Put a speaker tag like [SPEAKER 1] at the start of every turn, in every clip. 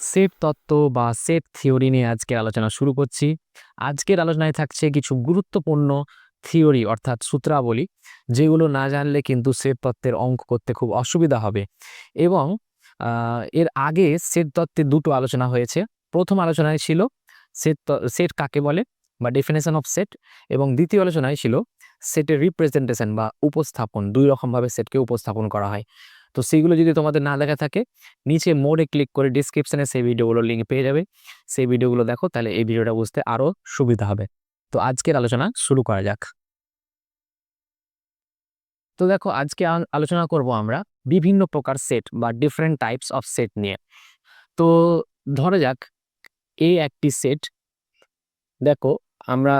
[SPEAKER 1] Set তত্ত্ব বা set theory নিয়ে আজকের আলোচনা শুরু করছি। আজকের আলোচনায় থাকছে কিছু গুরুত্বপূর্ণ থিওরি অর্থাৎ সূত্রাবলী, যেগুলো না জানলে কিন্তু সেট তত্ত্বের অঙ্ক করতে খুব অসুবিধা হবে। এবং এর আগে সেট তত্ত্বে দুটো আলোচনা হয়েছে। প্রথম আলোচনায় ছিল সেট সেট কাকে বলে বা ডেফিনেশন অফ সেট এবং দ্বিতীয় আলোচনায় ছিল সেটের রিপ্রেজেন্টেশন বা উপস্থাপন, দুই রকমভাবে সেটকে উপস্থাপন করা হয়। তো সেইগুলো যদি তোমাদের না দেখা থাকে, নিচে মোড়ে ক্লিক করে ডিসক্রিপশনে সেই ভিডিওগুলো লিঙ্ক পেয়ে যাবে। সেই ভিডিওগুলো দেখো, তাহলে এই ভিডিওটা বুঝতে আরও সুবিধা হবে। তো আজকের আলোচনা শুরু করা যাক। তো দেখো, আজকে আলোচনা করব আমরা বিভিন্ন প্রকার সেট বা ডিফারেন্ট টাইপস অফ সেট নিয়ে। তো ধরা যাক এ একটি সেট দেখো, আমরা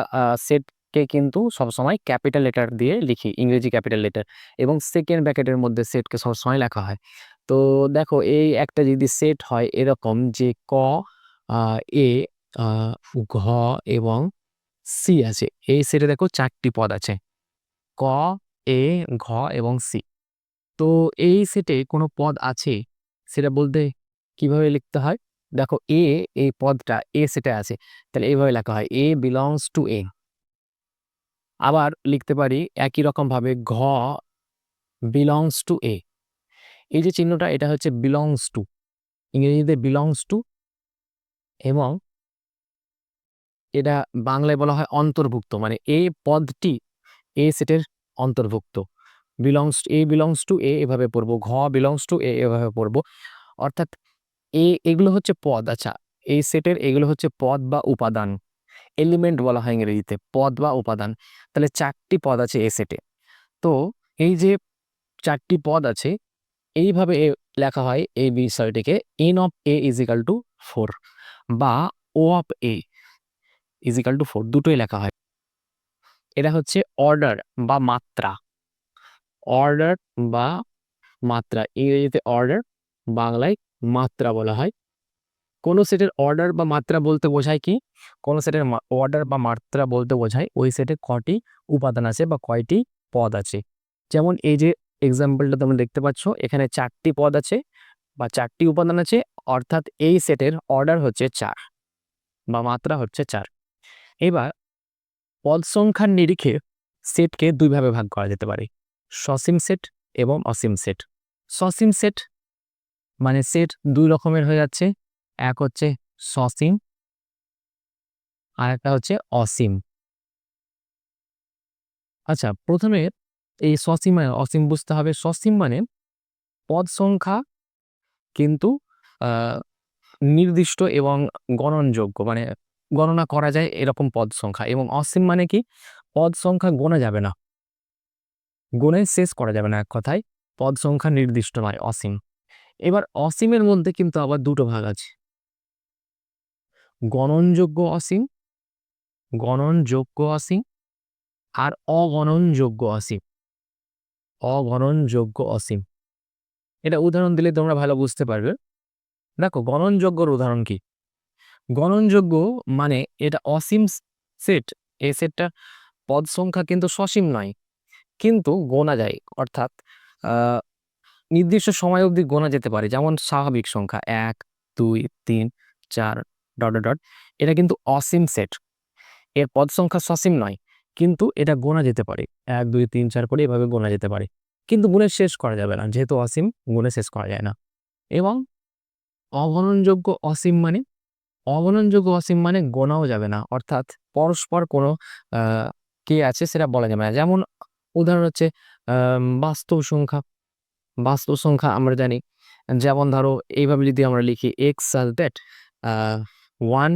[SPEAKER 1] সেটকে কিন্তু সবসময় ক্যাপিটাল লেটার দিয়ে লিখি, ইংরেজি ক্যাপিটাল লেটার এবং সেকেন্ড ব্র্যাকেটের মধ্যে সেটকে সবসময় লেখা হয়। তো দেখো, এই একটা যদি সেট হয় এরকম যে ক এ ঘ এবং সি আছে, এই সেটে দেখো চারটি পদ আছে। ক, এ, ঘ এবং সি তো এই সেটে কোনো পদ আছে? সেটা বলতে কীভাবে লিখতে হয়? দেখো, এ, এই পদটা এ সেটে আছে। তাহলে এইভাবে লেখা হয়, এ বিলংস টু এ আবার লিখতে পারি একই রকম ভাবে ঘ বিলংস টু এ এই যে চিহ্নটা, এটা হচ্ছে বিলংস টু ইংরেজিতে বিলংস টু এবং এটা বাংলায় বলা হয় অন্তর্ভুক্ত মানে এ পদটি এ সেটের অন্তর্ভুক্ত। Belongs A belongs to A এভাবে পড়ব, ঘ বিলংস টু এ এভাবে পড়ব। অর্থাৎ এ এগুলো হচ্ছে পদ আচ্ছা এই সেটের এগুলো হচ্ছে পদ বা উপাদান। এলিমেন্ট বলা হয় ইংরেজিতে, পদ বা উপাদান। তাহলে চারটি পদ আছে এ সেটে। তো এই যে চারটি পদ আছে, এইভাবে লেখা হয় এই বিষয়টিকে n of A is equal to four বা ও of A is equal to four, দুটোই লেখা হয়। এটা হচ্ছে অর্ডার বা মাত্রা। অর্ডার বা মাত্রা ইংরেজিতে অর্ডার বাংলায় মাত্রা বলা হয়। কোনো সেটের অর্ডার বা মাত্রা বলতে বোঝায় কি? কোনো সেটের অর্ডার বা মাত্রা বলতে বোঝায় ওই সেটে কটি উপাদান আছে বা কয়টি পদ আছে। যেমন এই যে এক্সাম্পলটা তোমরা দেখতে পাচ্ছ, এখানে চারটি পদ আছে বা চারটি উপাদান আছে, অর্থাৎ এই সেটের অর্ডার হচ্ছে চার বা মাত্রা হচ্ছে চার। এবার পদ সংখ্যার নিরিখে সেটকে দুইভাবে ভাগ করা যেতে পারে, সসীম সেট এবং অসীম সেট। সসীম সেট মানে সেট দুই রকমের হয়ে যাচ্ছে এক হচ্ছে সসীম আর একটা হচ্ছে অসীম। আচ্ছা প্রথমে এই সসীম আর অসীম বুঝতে হবে। সসীম মানে পদ সংখ্যা কিন্তু নির্দিষ্ট এবং গণনযোগ্য মানে গণনা করা যায় এরকম পদ সংখ্যা। এবং অসীম মানে কি? পদ সংখ্যা গোনা যাবে না। গুণে শেষ করা যাবে না এক কথায়। পদ সংখ্যা নির্দিষ্ট নয়, অসীম। এবার অসীমের মধ্যে কিন্তু আবার দুটো ভাগ আছে। গণনযোগ্য অসীম গণনযোগ্য অসীম আর অগণনযোগ্য অসীম। অগণনযোগ্য অসীম। এটা উদাহরণ দিলে তোমরা ভালো বুঝতে পারবে। দেখো, গণনযোগ্যর উদাহরণ কি? গণনযোগ্য মানে এটা অসীম সেট। এই সেটটা পদ সংখ্যা কিন্তু সসীম নয়, কিন্তু গোনা যায়। অর্থাৎ নির্দিষ্ট সময় অবধি গোনা যেতে পারে। যেমন স্বাভাবিক সংখ্যা এক, দুই, তিন, চার ডট ডট এটা কিন্তু অসীম সেট এর পদ সংখ্যা সসীম নয়, কিন্তু এটা গোনা যেতে পারে। এক, দুই, তিন, চার করে এভাবে গোনা যেতে পারে। কিন্তু গুণে শেষ করা যাবে না, যেহেতু অসীম গুণে শেষ করা যায় না। এবং অগণনযোগ্য অসীম মানে অগণনযোগ্য অসীম মানে গোনাও যাবে না। অর্থাৎ পরস্পর কোনো কে আছে সেটা বলা যাবে না। যেমন উদাহরণ হচ্ছে বাস্তব সংখ্যা। বাস্তব সংখ্যা আমরা জানি, যেমন ধরো, এইভাবে যদি আমরা লিখি x such that one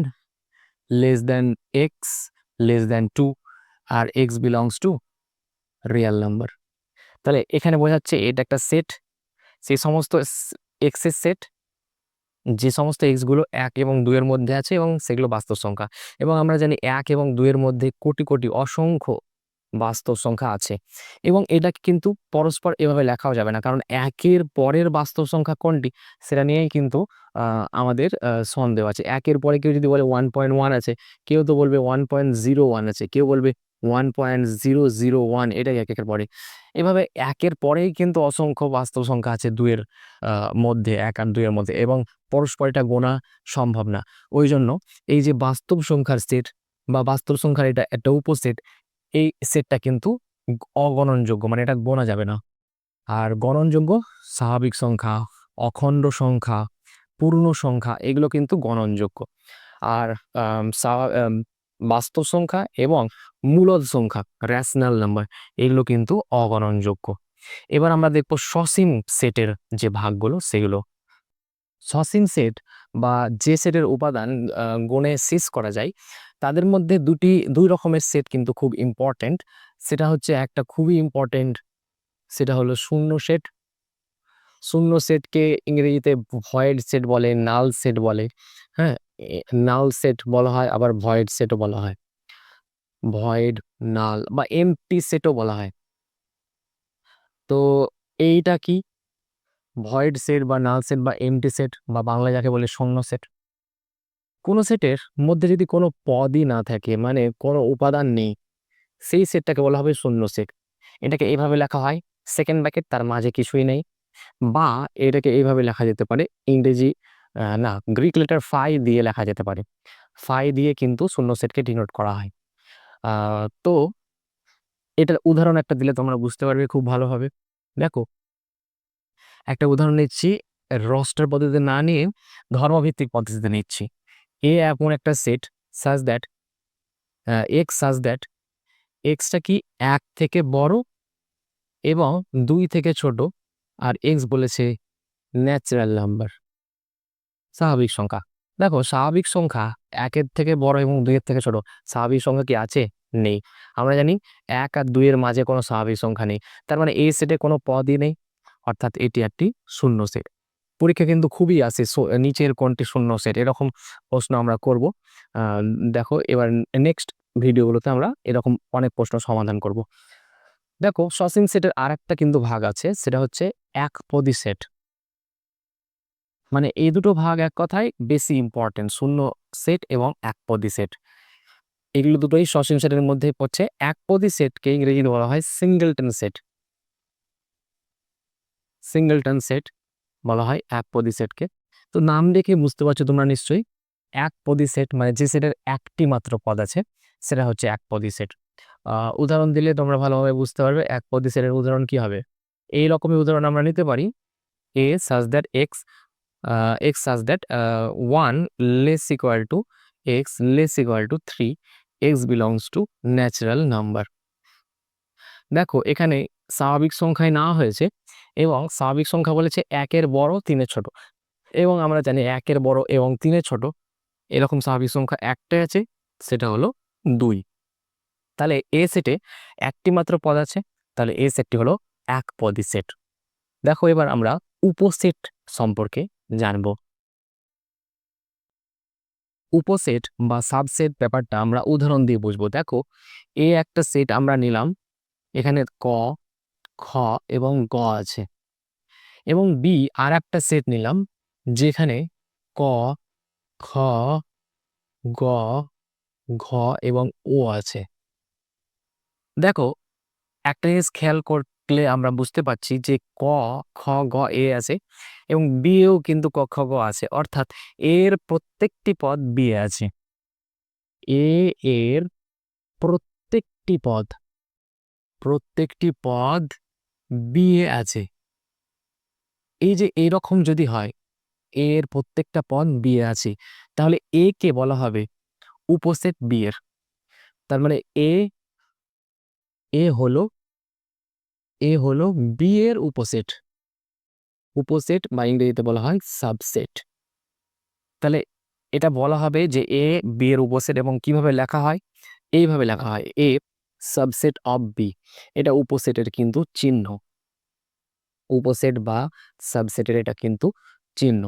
[SPEAKER 1] less than x less than two R x belongs to real number তাহলে এখানে বোঝাচ্ছে এটা একটা সেট সেই সমস্ত এক্সের সেট যে সমস্ত এক্সগুলো এক এবং দুইয়ের মধ্যে আছে এবং সেগুলো বাস্তব সংখ্যা। এবং আমরা জানি এক এবং দুইয়ের মধ্যে কোটি কোটি অসংখ্য বাস্তব সংখ্যা আছে। এবং এটা কিন্তু পরস্পর এভাবে লেখাও যাবে না। কারণ একের পরের বাস্তব সংখ্যা কোনটি? সেটা নিয়েই কিন্তু আমাদের সন্দেহ আছে। একের পরে কেউ যদি বলে ওয়ান পয়েন্ট ওয়ান আছে, কেউ তো বলবে ওয়ান পয়েন্ট জিরো ওয়ান আছে। কেউ বলবে one point zero zero one এটাই এক একের পরে। এভাবে একের পরেই কিন্তু অসংখ্য বাস্তব সংখ্যা আছে দুয়ের মধ্যে, এক আর দুইয়ের মধ্যে। এবং পরস্পর এটা গোনা সম্ভব না। ওই জন্য এই যে বাস্তব সংখ্যার সেট বা বাস্তব সংখ্যার এটা একটা উপসেট এই সেটটা কিন্তু অগণনযোগ্য মানে এটা গোনা যাবে না। আর গণনযোগ্য, স্বাভাবিক সংখ্যা, অখণ্ড সংখ্যা, পূর্ণ সংখ্যা, এগুলো কিন্তু গণনযোগ্য। আর বাস্তব সংখ্যা এবং মূলদ সংখ্যা র্যাশনাল নাম্বার এগুলো কিন্তু অগণনযোগ্য। এবার আমরা দেখব সসীম সেটের যে ভাগগুলো, সেগুলো। সসীম সেট বা যে সেটের উপাদান গুণে শেষ করা যায় তাদের মধ্যে দুটি, দুই রকমের সেট কিন্তু খুব ইম্পর্টেন্ট সেটা হচ্ছে একটা খুবই ইম্পর্ট্যান্ট সেটা হলো শূন্য সেট শূন্য সেটকে ইংরেজিতে ভয়েড সেট বলে নাল সেট বলে। হ্যাঁ নাল সেট বলা হয়, আবার ভয়েড সেটও বলা হয়। ভয়েড নাল বা এমটি সেটও বলা হয়। তো এইটা কি? ভয়েড সেট বা নাল সেট বা এমটি সেট বা বাংলা যাকে বলে শূন্য সেট কোনো সেটের মধ্যে যদি কোনো পদই না থাকে মানে কোনো উপাদান নেই, সেই সেটটাকে বলা হবে শূন্য সেট। এটাকে এইভাবে লেখা হয় সেকেন্ড ব্র্যাকেট তার মাঝে কিছুই নেই, বা এটাকে এইভাবে লেখা যেতে পারে, ইংরেজি না গ্রিক লেটার ফাই দিয়ে লেখা যেতে পারে। ফাই দিয়ে কিন্তু শূন্য সেটকে ডিনোট করা হয়। তো এটার উদাহরণ একটা দিলে তোমরা বুঝতে পারবে খুব ভালোভাবে দেখো, একটা উদাহরণ নিচ্ছি রস্টার পদ্ধতিতে না নিয়ে ধর্মভিত্তিক পদ্ধতিতে নিচ্ছি। এ এমন একটা set such that x such that extra কি এক থেকে বড় এবং দুই থেকে ছোট, আর এক্স বলেছে ন্যাচারাল নাম্বার স্বাভাবিক সংখ্যা। দেখো, স্বাভাবিক সংখ্যা একের থেকে বড় এবং দুইয়ের থেকে ছোট, স্বাভাবিক সংখ্যা কি আছে? নেই। আমরা জানি এক আর দুইয়ের মাঝে কোনো স্বাভাবিক সংখ্যা নেই, তার মানে এই সেটে কোনো পদই নেই, অর্থাৎ এটি একটি শূন্য সেট পরীক্ষা কিন্তু খুবই আছে। নিচের কোনটি শূন্য সেট। এরকম প্রশ্ন আমরা করব। দেখো, এবার নেক্সট ভিডিওগুলোতে আমরা এরকম অনেক প্রশ্ন সমাধান করব। দেখো, সসীম সেটের আর একটা কিন্তু ভাগ আছে। সেটা হচ্ছে এক পদি সেট। মানে এই দুটো ভাগ এক কথায় বেশি ইম্পর্টেন্ট শূন্য সেট এবং এক পদি সেট। এগুলো দুটোই সসীম সেটের মধ্যে পড়ছে। এক পদি সেটকে ইংরেজিতে বলা হয় সিঙ্গেলটন সেট সিঙ্গেলটন সেট বলা হয় এক পদি সেটকে। তো নাম দেখে বুঝতে পারছ তোমরা নিশ্চয়ই। এক পদি সেট মানে যে সেটের একটি মাত্র পদ আছে, সেটা হচ্ছে এক পদি সেট। উদাহরণ দিলে তোমরা ভালোভাবে বুঝতে পারবে এক পদি সেটের উদাহরণ কি হবে। এই রকমের উদাহরণ আমরা নিতে পারি। A such that x x such that one less equal to x less equal to three x belongs to natural number দেখো, এখানে স্বাভাবিক সংখ্যায় না হয়েছে এবং স্বাভাবিক সংখ্যা বলেছে একের বড়, তিনের ছোট। এবং আমরা জানি একের বড় এবং তিনের ছোট, এরকম স্বাভাবিক সংখ্যা একটাই আছে, সেটা হলো দুই। তাহলে এ সেটে একটি মাত্র পদ আছে, তাহলে এ সেটটি হলো এক পদী সেট দেখো এবার আমরা উপসেট সম্পর্কে জানব। উপসেট বা সাবসেট ব্যাপারটা আমরা উদাহরণ দিয়ে বুঝব। দেখো, এ একটা সেট আমরা নিলাম, এখানে ক খ এবং গ আছে। এবং বি আর একটা সেট নিলাম, যেখানে ক, খ, গ, ঘ এবং ও আছে। দেখো, একটা জিনিস খেয়াল করলে আমরা বুঝতে পারছি যে ক, খ, গ, এ আছে এবং বি এও কিন্তু ক, খ, গ আছে। অর্থাৎ এর প্রত্যেকটি পদ বি আছে। এ এর প্রত্যেকটি পদ প্রত্যেকটি পদ বি এ আছে। এই যে এরকম যদি হয়, এর প্রত্যেকটা পদ বিয়ে আছে, তাহলে এ কে বলা হবে? উপসেট বি এর তার মানে এ এ হলো এ হলো বি এর উপসেট উপসেট বা ইংরেজিতে বলা হয় সাবসেট। তাহলে এটা বলা হবে যে এ, বিয়ের উপসেট এবং কীভাবে লেখা হয়? এইভাবে লেখা হয়। এ সাবসেট অফ বি এটা উপসেটের কিন্তু চিহ্ন। উপসেট বা সাবসেটের এটা কিন্তু চিহ্ন।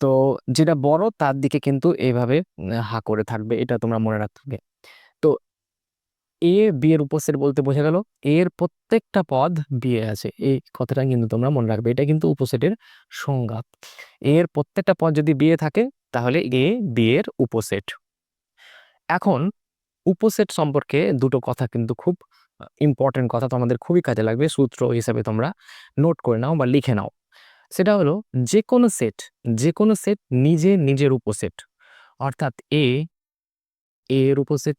[SPEAKER 1] তো যেটা বড় তার দিকে কিন্তু এইভাবে উম, হা করে থাকবে এটা তোমরা মনে রাখতে হবে। তো এ বি এর উপসেট বলতে বোঝা গেল এর প্রত্যেকটা পদ বিয়ে আছে। এই কথাটা কিন্তু তোমরা মনে রাখবে এটা কিন্তু উপসেটের সংজ্ঞা। এর প্রত্যেকটা পদ যদি বিয়ে থাকে তাহলে এ বি এর উপসেট। এখন উপসেট সম্পর্কে দুটো কথা কিন্তু খুব ইম্পর্টেন্ট কথা তোমাদের খুবই কাজে লাগবে। সূত্র হিসাবে তোমরা নোট করে নাও বা লিখে নাও। সেটা হলো যে কোনো সেট যে কোনো সেট নিজে নিজের উপসেট। অর্থাৎ এ এর উপসেট।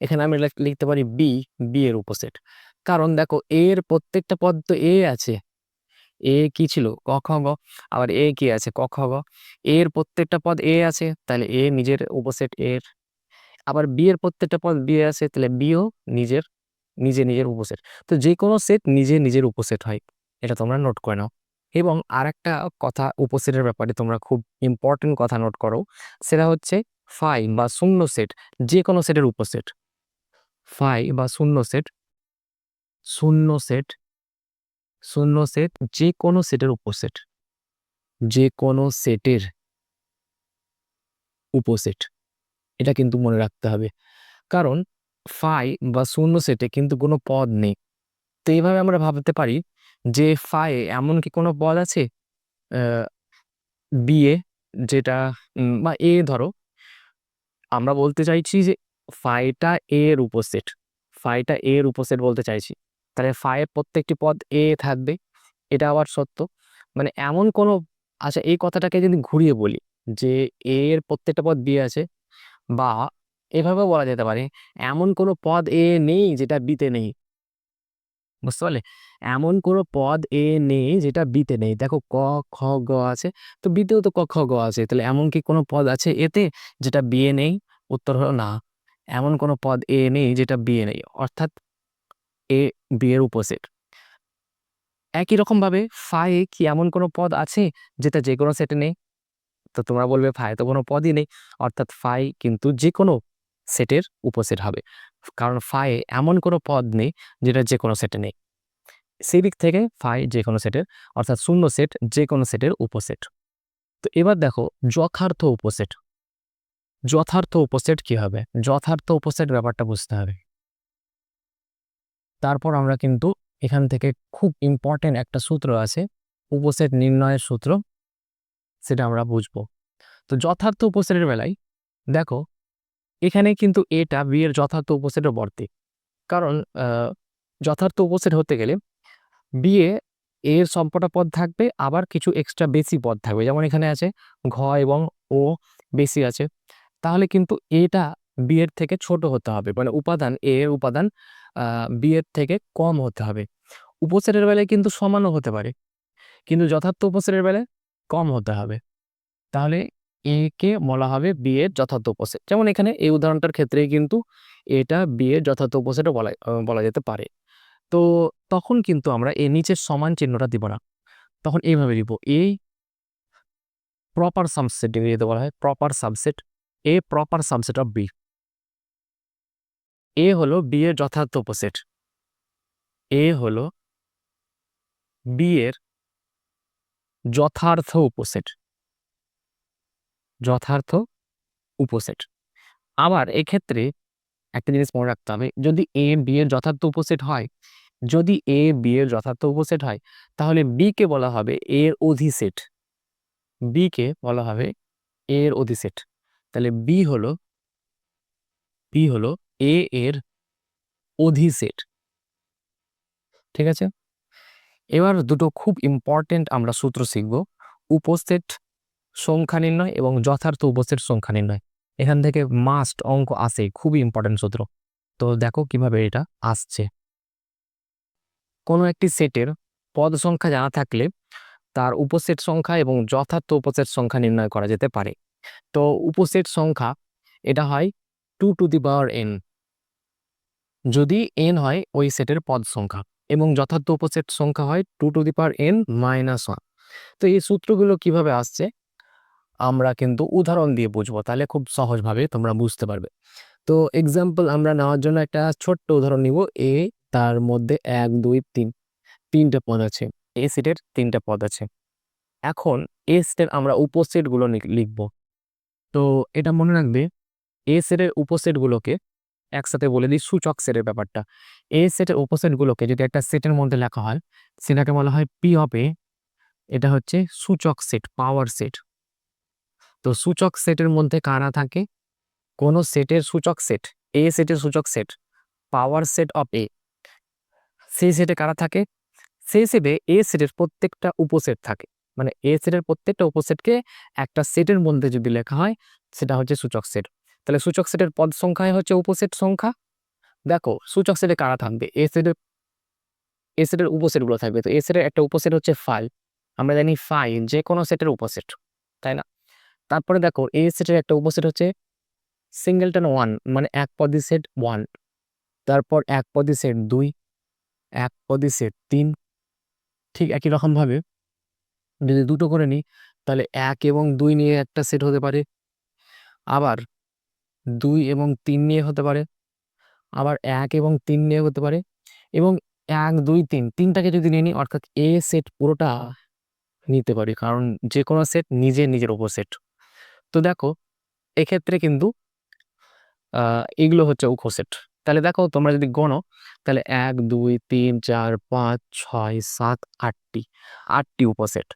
[SPEAKER 1] এখানে আমি লিখতে পারি বি বি এর উপসেট। কারণ দেখো এ এর প্রত্যেকটা পদ তো এ আছে। এ কি ছিল? ক, খ, গ। আবার এ কি আছে? ক, খ, গ। এর প্রত্যেকটা পদ এ আছে। তাহলে এ নিজের উপসেট এর। আবার বি এর প্রত্যেকটা পদ বি আছে, তাহলে বিও নিজের, নিজে নিজের উপসেট। তো যে কোনো সেট নিজে নিজের উপসেট হয়, এটা তোমরা নোট করে নাও। এবং আরেকটা কথা উপসেটের ব্যাপারে তোমরা খুব ইম্পর্টেন্ট কথা নোট করো, সেটা হচ্ছে ফাই বা শূন্য সেট যে কোনো সেটের উপসেট। ফাই বা শূন্য সেট শূন্য সেট শূন্য সেট যে কোনো সেটের উপসেট যে কোনো সেটের উপসেট। এটা কিন্তু মনে রাখতে হবে। কারণ ফাই বা শূন্য সেটে কিন্তু কোনো পদ নেই। তো এইভাবে আমরা ভাবতে পারি যে ফাই এমন কি কোনো পদ আছে? বিএ যেটা বা এ ধরো। আমরা বলতে চাইছি যে ফাইটা এর উপসেট ফাইটা এর উপসেট বলতে চাইছি। তাহলে ফাইয়ের প্রত্যেকটি পদ এ থাকবে। এটা আবার সত্য। মানে এমন কোনো আচ্ছা এই কথাটাকে যদি ঘুরিয়ে বলি যে এ এর প্রত্যেকটা পদ বি আছে বা এভাবেও বলা যেতে পারে, এমন কোনো পদ এ নেই যেটা বিতে নেই। বুঝতে পারলে? এমন কোনো পদ এ নেই যেটা বিতে নেই। দেখো ক, খ, গ আছে, তো বিতেও তো ক, খ, গ আছে। তাহলে এমন কি কোনো পদ আছে এতে যেটা বিয়ে নেই? উত্তর হলো না। এমন কোনো পদ এ নেই যেটা বিয়ে নেই। অর্থাৎ এ বিয়ের উপসেট। একই রকম ভাবে ফায়ে কি এমন কোনো পদ আছে যেটা যে কোনো সেটে নেই? তো তোমরা বলবে ফায়ে তো কোনো পদই নেই। অর্থাৎ ফাই কিন্তু যে কোনো সেটের উপসেট হবে। কারণ ফায়ে এমন কোনো পদ নেই যেটা যে কোনো সেটে নেই। সেই দিক থেকে ফাই যে কোনো সেটের অর্থাৎ শূন্য সেট যে কোনো সেটের উপসেট। তো এবার দেখো যথার্থ উপসেট। যথার্থ উপসেট কি হবে? যথার্থ উপসেট ব্যাপারটা বুঝতে হবে। তারপর আমরা কিন্তু এখান থেকে খুব ইম্পর্টেন্ট একটা সূত্র আছে। উপসেট নির্ণয়ের সূত্র। সেটা আমরা বুঝব। তো যথার্থ উপসেটের বেলায়, দেখো, এখানে কিন্তু এটা বি এর যথার্থ উপসেটের বর্তে। কারণ যথার্থ উপসেট হতে গেলে বিয়ে এর সম্পটা পদ থাকবে, আবার কিছু এক্সট্রা বেশি পদ থাকবে। যেমন এখানে আছে ঘ এবং ও বেশি আছে। তাহলে কিন্তু এটা বিয়ের থেকে ছোট হতে হবে। মানে উপাদান এ এর উপাদান বিয়ের থেকে কম হতে হবে। উপসেটের বেলায় কিন্তু সমানও হতে পারে। কিন্তু যথার্থ উপসেটের বেলায় কম হতে হবে। তাহলে একে বলা হবে বি এর যথার্থ উপসেট যেমন এখানে এই উদাহরণটার ক্ষেত্রে কিন্তু এটা বি এর যথার্থ উপসেটও বলা বলা যেতে পারে। তো তখন কিন্তু আমরা এ নিচের সমান চিহ্নটা দিব না। তখন এইভাবে দিব এ প্রপার সাবসেট ইংরেজিতে বলা হয় proper subset A proper subset of B A হলো বি এর যথার্থ উপসেট এ হলো বি এর যথার্থ উপসেট। যথার্থ উপসেট। আবার এক্ষেত্রে একটা জিনিস মনে রাখতে হবে, যদি এ বি এর যথার্থ উপসেট হয়, যদি এ বি এর যথার্থ উপসেট হয়, তাহলে বি কে বলা হবে এর অধিসেট। বি কে বলা হবে এর অধিসেট। তাহলে বি হলো বি হলো এ এর অধিসেট। ঠিক আছে? এবার দুটো খুব ইম্পর্টেন্ট আমরা সূত্র শিখব। উপসেট সংখ্যা নির্ণয় এবং যথার্থ উপসেট সংখ্যা নির্ণয়। এখান থেকে মাস্ট অঙ্ক আসে, খুবই ইম্পর্টেন্ট সূত্র। তো দেখো কীভাবে এটা আসছে। কোনো একটি সেটের পদ সংখ্যা জানা থাকলে তার উপসেট সংখ্যা এবং যথার্থ উপসেট সংখ্যা নির্ণয় করা যেতে পারে। তো উপসেট সংখ্যা, এটা হয় two to the power n যদি এন হয় ওই সেটের পদ সংখ্যা। এবং যথার্থ উপসেট সংখ্যা হয় two to the power n minus one তো এই সূত্রগুলো কীভাবে আসছে? আমরা কিন্তু উদাহরণ দিয়ে বুঝব, তাহলে খুব সহজভাবে তোমরা বুঝতে পারবে। তো এক্সাম্পল আমরা নেওয়ার জন্য একটা ছোট্ট উদাহরণ নিব। এ তার মধ্যে এক, দুই, তিন, তিনটে পদ আছে। এ সেটের তিনটে পদ আছে। এখন এ সেটের আমরা উপসেটগুলো লিখব। তো এটা মনে রাখবে এ সেটের উপসেটগুলোকে একসাথে বলে দিই সূচক সেটের ব্যাপারটা। এ সেটের উপসেটগুলোকে যদি একটা সেটের মধ্যে লেখা হয়, সেটাকে বলা হয় পি অফ এ এটা হচ্ছে সূচক সেট পাওয়ার সেট তো সূচক সেটের মধ্যে কারা থাকে? কোনো সেটের সূচক সেট এ সেটের সূচক set power set of A সেই সেটে কারা থাকে? সেই হিসেবে এ সেটের প্রত্যেকটা উপসেট থাকে। মানে এ সেটের প্রত্যেকটা উপসেটকে একটা সেটের মধ্যে যদি লেখা হয়, সেটা হচ্ছে সূচক সেট তাহলে সূচক সেটের পদ সংখ্যাই হচ্ছে উপসেট সংখ্যা। দেখো, সূচক সেটে কারা থাকবে? এ সেটের এ সেটের উপসেটগুলো থাকবে। তো এ সেটের একটা উপসেট হচ্ছে ফাইল আমরা জানি ফাইল যে কোনো সেটের উপসেট, তাই না? তারপরে দেখো, এ সেটের একটা উপসেট হচ্ছে সিঙ্গেলটন ওয়ান মানে এক পদি সেট ওয়ান। তারপর এক পদি সেট দুই, এক পদি সেট তিন। ঠিক একই রকমভাবে যদি দুটো করে নিই, তাহলে এক এবং দুই নিয়ে একটা সেট হতে পারে। আবার দুই এবং তিন নিয়ে হতে পারে। আবার এক এবং তিন নিয়ে হতে পারে এবং এক, দুই, তিন, তিনটাকে যদি নিয়ে নিই অর্থাৎ এ সেট পুরোটা নিতে পারি। কারণ যে কোনো সেট নিজে নিজের উপর সেট তো দেখো, এক্ষেত্রে কিন্তু এগুলো হচ্ছে উপসেট তাহলে দেখো, তোমরা যদি গণো, তাহলে এক, দুই, তিন, চার, পাঁচ, ছয়, সাত, আটটি আটটি উপসেট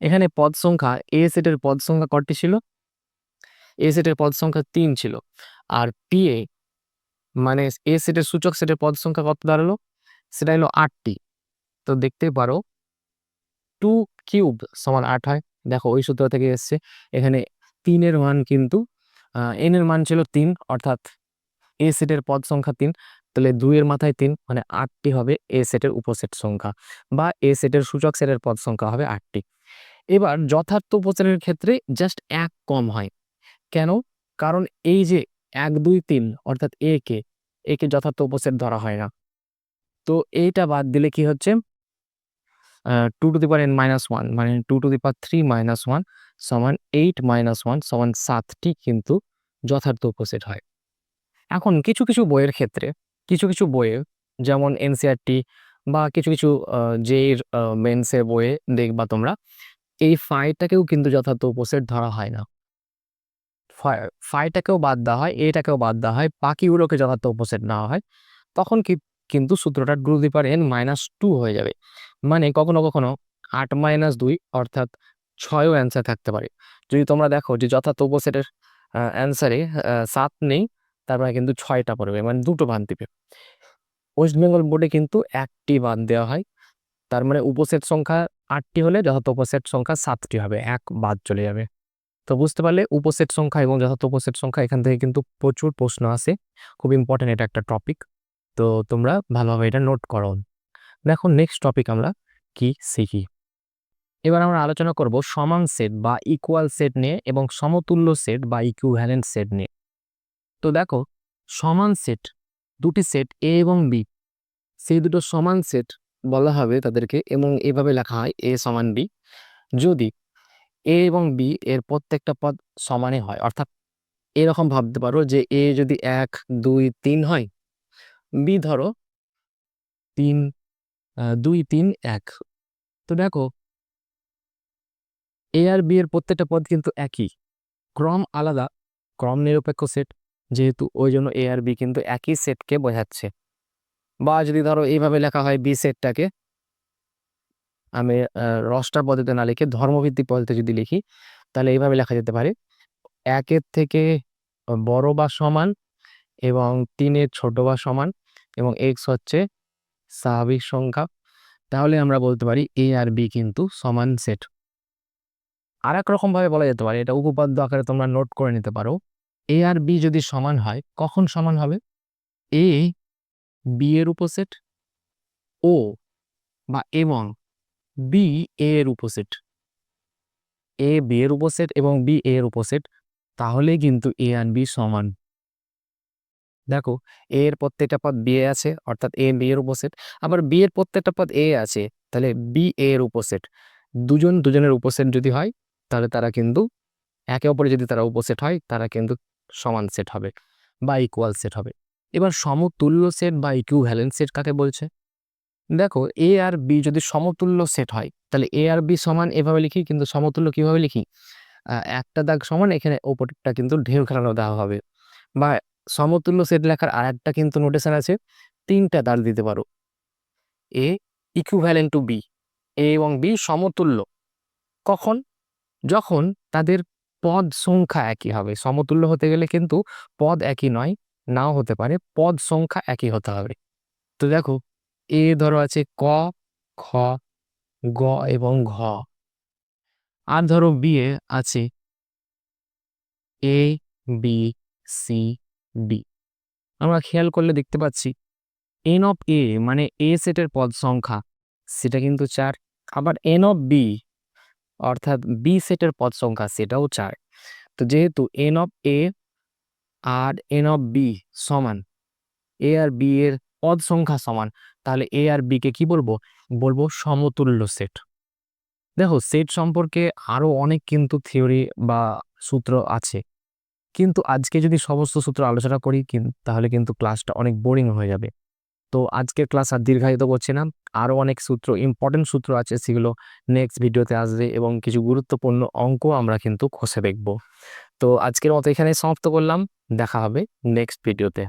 [SPEAKER 1] এখানে পদ সংখ্যা, এ সেটের পদ সংখ্যা কটি ছিল? এ সেটের পদ সংখ্যা তিন ছিল। আর পি এ মানে এ সেটের সূচক সেটের পদ সংখ্যা কত দাঁড়াল? সেটা হলো আটটি। তো দেখতে পারো টু কিউব সমান আট হয়। দেখো ওই সূত্র থেকে এসছে। এখানে তিনের মান কিন্তু এন এর মান ছিল তিন, অর্থাৎ এ সেটের পদ সংখ্যা তিন। তাহলে দুইয়ের মাথায় তিন মানে আটটি হবে এ সেটের উপসেট সংখ্যা, বা এ সেটের সূচক সেটের পদ সংখ্যা হবে আটটি। এবার যথার্থ উপসেটের ক্ষেত্রে জাস্ট এক কম হয়। কেন? কারণ এই যে এক, দুই, তিন অর্থাৎ এ কে একে যথার্থ উপসেট ধরা হয় না। তো এইটা বাদ দিলে কি হচ্ছে? Two to the power n minus one মানে two to the power three minus one সমান এইট মাইনাস ওয়ান সমান সাতটি কিন্তু যথার্থ উপসেট হয়। এখন কিছু কিছু বইয়ের ক্ষেত্রে, কিছু কিছু বইয়ে যেমন এনসিআরটি বা কিছু কিছু জের মেন্সের বইয়ে দেখবা তোমরা, এই ফাইটাকেও কিন্তু যথার্থ উপসেট ধরা হয় না। ফাইটাকেও বাদ দেওয়া হয় এটাকেও বাদ দেওয়া হয়, বাকিগুলোকে যথার্থ উপসেট নেওয়া হয়। তখন কি, কিন্তু সূত্রটা two the power n minus two হয়ে যাবে। মানে কখনো কখনো আট মাইনাস দুই অর্থাৎ ছয়ও অ্যান্সার থাকতে পারে। যদি তোমরা দেখো যে যথার্থ উপসেটের অ্যান্সারে সাত নেই তারপরে কিন্তু ছয়টা পড়বে মানে দুটো বাদ দিবে। ওয়েস্ট বেঙ্গল বোর্ডে কিন্তু একটি বাদ দেওয়া হয়, তার মানে উপসেট সংখ্যা আটটি হলে যথার্থ উপসেট সংখ্যা সাতটি হবে, এক বাদ চলে যাবে। তো বুঝতে পারলে উপসেট সংখ্যা এবং যথার্থ উপসেট সংখ্যা এখান থেকে কিন্তু প্রচুর প্রশ্ন আসে। খুব ইম্পর্টেন্ট এটা একটা টপিক তো তোমরা ভালোভাবে এটা নোট করো। দেখো নেক্সট টপিক আমরা কি শিখি? এবার আমরা আলোচনা করব সমান সেট বা ইকুয়াল সেট নিয়ে এবং সমতুল্য সেট বা ইকুইভ্যালেন্ট সেট নিয়ে। তো দেখো সমান সেট দুটি সেট এ এবং বি সেই দুটো সমান সেট বলা হবে তাদেরকে এবং এভাবে লেখা হয় এ সমান বি যদি এ এবং বি এর প্রত্যেকটা পদ সমানে হয়। অর্থাৎ এরকম ভাবতে পারো যে এ যদি এক, দুই, তিন হয় বি ধরো তিন দুই, তিন, এক। তো দেখো এ আর বি এর প্রত্যেকটা পদ কিন্তু একই। ক্রম আলাদা, ক্রম নিরপেক্ষ সেট, যেহেতু ওই জন্য এ আর বি কিন্তু একই সেটকে বোঝাচ্ছে। বা যদি ধরো এইভাবে লেখা হয় বি সেটটাকে আমি রসটা পদ্ধতিতে না লিখে ধর্মভিত্তিক পদ্ধতিতে যদি লিখি, তাহলে এইভাবে লেখা যেতে পারে। একের থেকে বড় বা সমান এবং তিনের ছোট বা সমান এবং এক্স হচ্ছে স্বাভাবিক সংখ্যা, তাহলে আমরা বলতে পারি এ আর বি কিন্তু সমান সেট আর এক রকম ভাবে বলা যেতে পারে, এটা উপপাদ্য আকারে তোমরা নোট করে নিতে পারো এ আর বি যদি সমান হয়, কখন সমান হবে? এ বি এর উপসেট ও বা এবং বি এ এর উপসেট। এ বি এর উপসেট এবং বি এ এর উপসেট তাহলে কিন্তু এ আর বি সমান। দেখো এ এর প্রত্যেকটা পদ বি এ আছে, অর্থাৎ এ বি এর উপসেট। আবার বি এর প্রত্যেকটা পদ এ আছে, তাহলে বি এ এর উপসেট। দুজন দুজনের উপসেট যদি হয়, তাহলে তারা কিন্তু একে অপরে যদি তারা উপসেট হয়, তারা কিন্তু সমান সেট হবে বা ইকুয়াল সেট হবে। এবার সমতুল্য সেট বা ইকুইভ্যালেন্ট সেট কাকে বলছে? দেখো এ আর বি যদি সমতুল্য সেট হয়, তাহলে এ আর বি সমান এভাবে লিখি, কিন্তু সমতুল্য কীভাবে লিখি? একটা দাগ সমান, এখানে ওপরটা কিন্তু ঢেউ খেলানো দেওয়া হবে। বা সমতুল্য সেট লেখার আর একটা কিন্তু নোটেশন আছে, তিনটা দাগ দিতে পারো। A equivalent to B A এবং বি সমতুল্য। কখন? যখন তাদের পদ সংখ্যা একই হবে। সমতুল্য হতে গেলে কিন্তু পদ একই নয়, নাও হতে পারে, পদ সংখ্যা একই হতে হবে। তো দেখো এ ধরো আছে ক, খ, গ এবং ঘ। আর ধরো বি এ আছে এ, বি, সি, ডি। আমরা খেয়াল করলে দেখতে পাচ্ছি এন অফ এ মানে এ সেটের পদ সংখ্যা, সেটা কিন্তু চার। আবার এন অফ বি অর্থাৎ বি সেটের পদ সংখ্যা, সেটাও চার। তো যেহেতু এন অফ এ আর এন অফ বি সমান, এ আর বি এর পদ সংখ্যা সমান, তাহলে এ আর বি কে বলব? বলব সমতুল্য সেট দেখো সেট সম্পর্কে আরও অনেক কিন্তু থিওরি বা সূত্র আছে। কিন্তু আজকে যদি সমস্ত সূত্র আলোচনা করি তাহলে কিন্তু ক্লাসটা অনেক বোরিং হয়ে যাবে। তো আজকের ক্লাস আর দীর্ঘায়িত করছি না। আরও অনেক সূত্র ইম্পর্টেন্ট সূত্র আছে, সেগুলো নেক্সট ভিডিওতে আসবে এবং কিছু গুরুত্বপূর্ণ অঙ্ক আমরা কিন্তু খসে দেখব। তো আজকের মতো এখানে সমাপ্ত করলাম। দেখা হবে নেক্সট ভিডিওতে